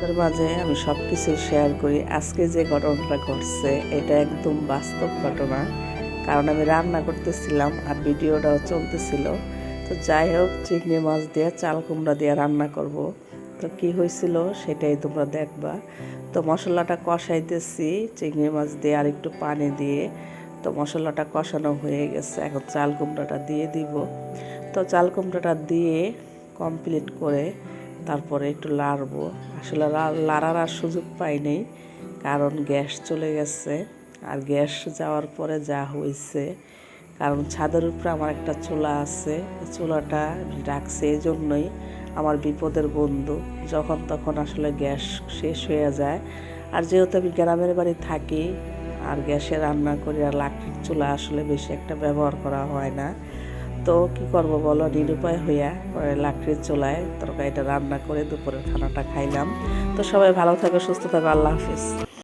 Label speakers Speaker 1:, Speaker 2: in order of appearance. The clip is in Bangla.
Speaker 1: তার মাঝে আমি সব কিছু শেয়ার করি। আজকে যে ঘটনাটা ঘটছে, এটা একদম বাস্তব ঘটনা। কারণ আমি রান্না করতেছিলাম আর ভিডিওটাও চলতেছিল। তো যাই হোক, চিংড়ি মাছ দিয়ে, চাল কুমড়া দিয়ে রান্না করব। তো কি হয়েছিল সেটাই তোমরা দেখবা। তো মশলাটা কষাইতেছি, চিংড়ি মাছ দিয়ে আর একটু পানি দিয়ে। তো মশলাটা কষানো হয়ে গেছে। এখন চাল কুমড়াটা দিয়ে দিব। তো চাল কুমড়াটা দিয়ে কমপ্লিট করে তারপরে একটু লাড়বো। আসলে লাড়ার আর সুযোগ পাইনি কারণ গ্যাস চলে গেছে। আর গ্যাস যাওয়ার পরে যা হয়েছে কারণ ছাদের উপরে আমার একটা চুলা আছে চুলাটা রাখছে এই জন্যই আমার বিপদের বন্ধু। যখন তখন আসলে গ্যাস শেষ হয়ে যায়। আর যেহেতু আমি গ্রামের বাড়ি থাকি, আর গ্যাসে রান্না করি আর লাকড়ির চুলা আসলে বেশি একটা ব্যবহার করা হয় না। তো কি করব বলো? নিরুপায় হইয়া পরে লাকড়ির চুলায় তরকারিটা রান্না করে দুপুরের খানাটা খাইলাম। তো সবাই ভালো থাকো, সুস্থ থাকো, আল্লাহ হাফিজ।